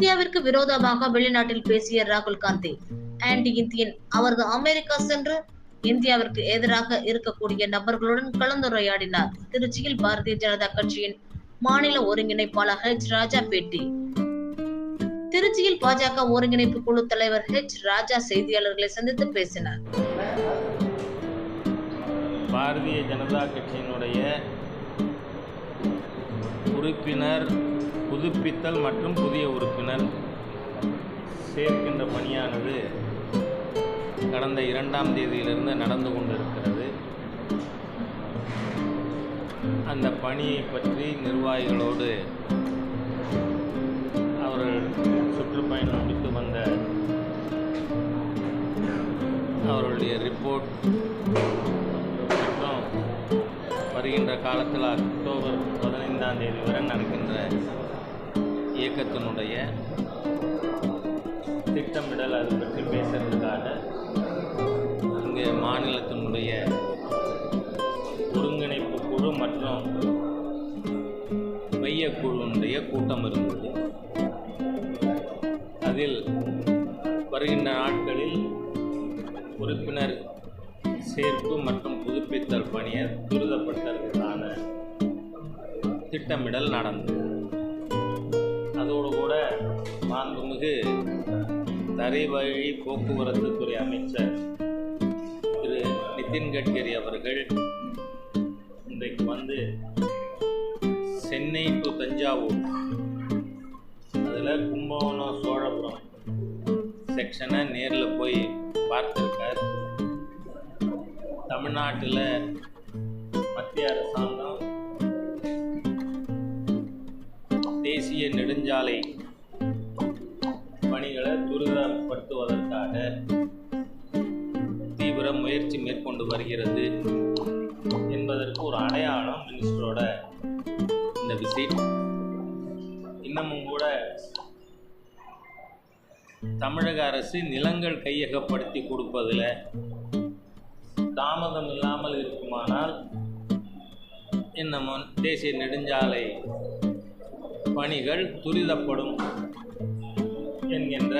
இந்தியாவிற்கு விரோதமாக வெளிநாட்டில் பேசிய ராகுல் காந்தி ஆன்டி இந்தியன் அவரது அமெரிக்கா சென்று இந்தியாவிற்கு எதிராக இருக்கக்கூடிய நபர்களுடன் கலந்துரையாடினார். திருச்சியில் பாரதிய ஜனதா கட்சியின் மாநில ஒருங்கிணைப்பாளர் ஹெச் ராஜா பேட்டி திருச்சியில் பாஜக ஒருங்கிணைப்பு குழு தலைவர் ஹெச் ராஜா செய்தியாளர்களை சந்தித்து பேசினார். பாரதிய ஜனதா கட்சியினுடைய உறுப்பினர் புதுப்பித்தல் மற்றும் புதிய உறுப்பினர். சேர்க்கின்ற பணியானது கடந்த இரண்டாம் தேதியிலிருந்து நடந்து கொண்டிருக்கிறது. அந்த பணியை பற்றி நிர்வாகிகளோடு அவர்கள் சுற்றுப்பயணம் முடித்து வந்த அவருடைய ரிப்போர்ட் மற்றும் வருகின்ற காலத்தில் அக்டோபர் பதினைந்தாம் தேதி வரை நடக்கின்ற இயக்கத்தினுடைய திட்டமிடல் அது பற்றி பேசுறதுக்காக. இங்கே மாநிலத்தினுடைய ஒருங்கிணைப்பு குழு மற்றும் மையக்குழுவினுடைய கூட்டம் இருந்தது. அதில் வருகின்ற நாட்களில் உறுப்பினர் சேர்ப்பு மற்றும் புதுப்பித்தல் பணியை துரிதப்படுத்துறதுக்கான திட்டமிடல் நடந்தது. அதோடு கூட மாண்புமிகு தரைவழி போக்குவரத்து துறை அமைச்சர் திரு நிதின் கட்கரி அவர்கள் இன்றைக்கு வந்து சென்னை டு தஞ்சாவூர் அதில் கும்பகோணம் சோழபுரம் செக்ஷனை நேரில் போய் பார்த்துருக்கார். தமிழ்நாட்டில் மத்திய அரசாங்கம் தேசிய நெடுஞ்சாலை பணிகளை துரிதப்படுத்துவதற்காக தீவிர முயற்சி மேற்கொண்டு வருகிறது என்பதற்கு ஒரு அடையாளம் மினிஸ்டரோட இந்த விசிட். இன்னமும் கூட தமிழக அரசு நிலங்கள் கையகப்படுத்தி கொடுப்பதில் தாமதம் இல்லாமல் இருக்குமானால் இன்னமும் தேசிய நெடுஞ்சாலை பணிகள் துரிதப்படும் என்கின்ற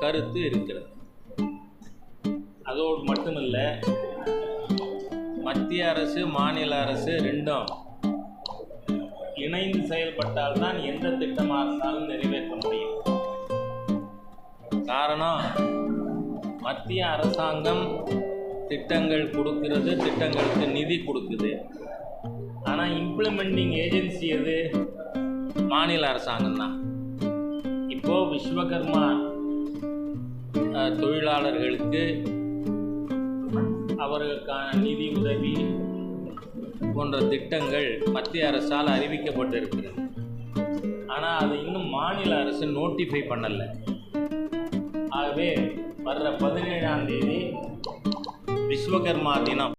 கருத்து இருக்கிறது. அதோடு மட்டுமில்லை மத்திய அரசு மாநில அரசு ரெண்டும் இணைந்து செயல்பட்டால்தான் எந்த திட்டமாக இருந்தாலும் நிறைவேற்ற முடியும். காரணம் மத்திய அரசாங்கம் திட்டங்கள் கொடுக்கிறது திட்டங்களுக்கு நிதி கொடுக்குது. ஆனால் இம்ப்ளிமெண்டிங் ஏஜென்சி எது? மாநில அரசாங்கம் தான். இப்போது விஸ்வகர்மா தொழிலாளர்களுக்கு அவர்களுக்கான நிதி உதவி போன்ற திட்டங்கள் மத்திய அரசால் அறிவிக்கப்பட்டிருக்கிறது. ஆனால் அது இன்னும் மாநில அரசு நோட்டிஃபை பண்ணலை. ஆகவே வர்ற பதினேழாம் தேதி விஸ்வகர்மா தினம்.